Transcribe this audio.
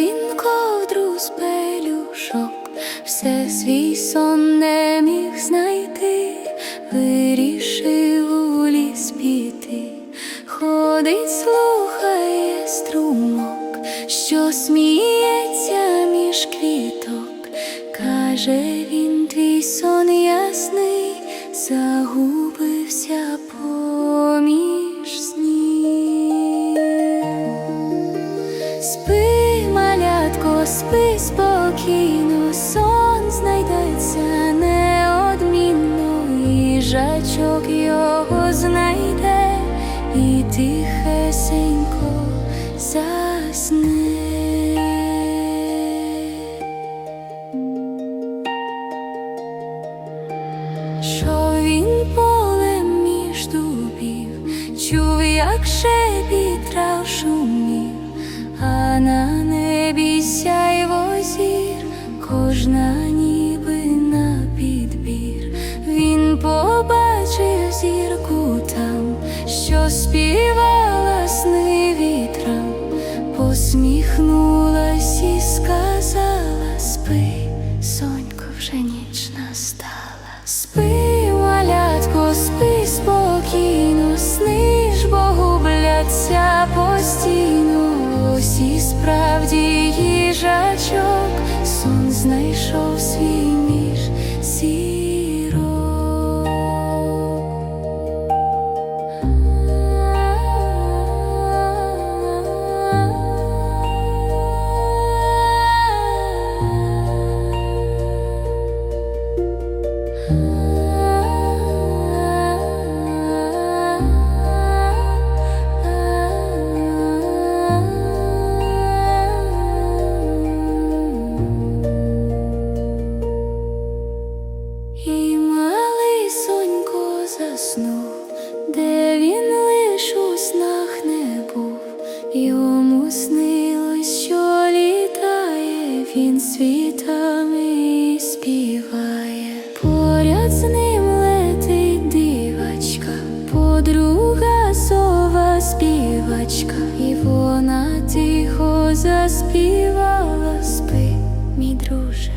Він ковдру з пелюшок, все свій сон не міг знайти, вирішив у ліс піти, ходить, слухає струмок, що сміється між квіток, каже він твій сон ясний, загубився спи спокійно, сон знайдеться неодмінно, їжачок його знайде. І тихесенько засне. Що він полем між чув, як шепіт співала сни вітрам, посміхнулась і сказала спи, сонько, вже ніч настала. Спи, малятко, спи спокійно, сни бо губляться постійно. Ось і справді їжачок, сон знайшов свій між зірок. Він лиш у снах не був, йому снилось, що літає, він світами співає, поряд з ним летить дивачка, подруга сова співачка, і вона тихо заспівала спи, мій друже.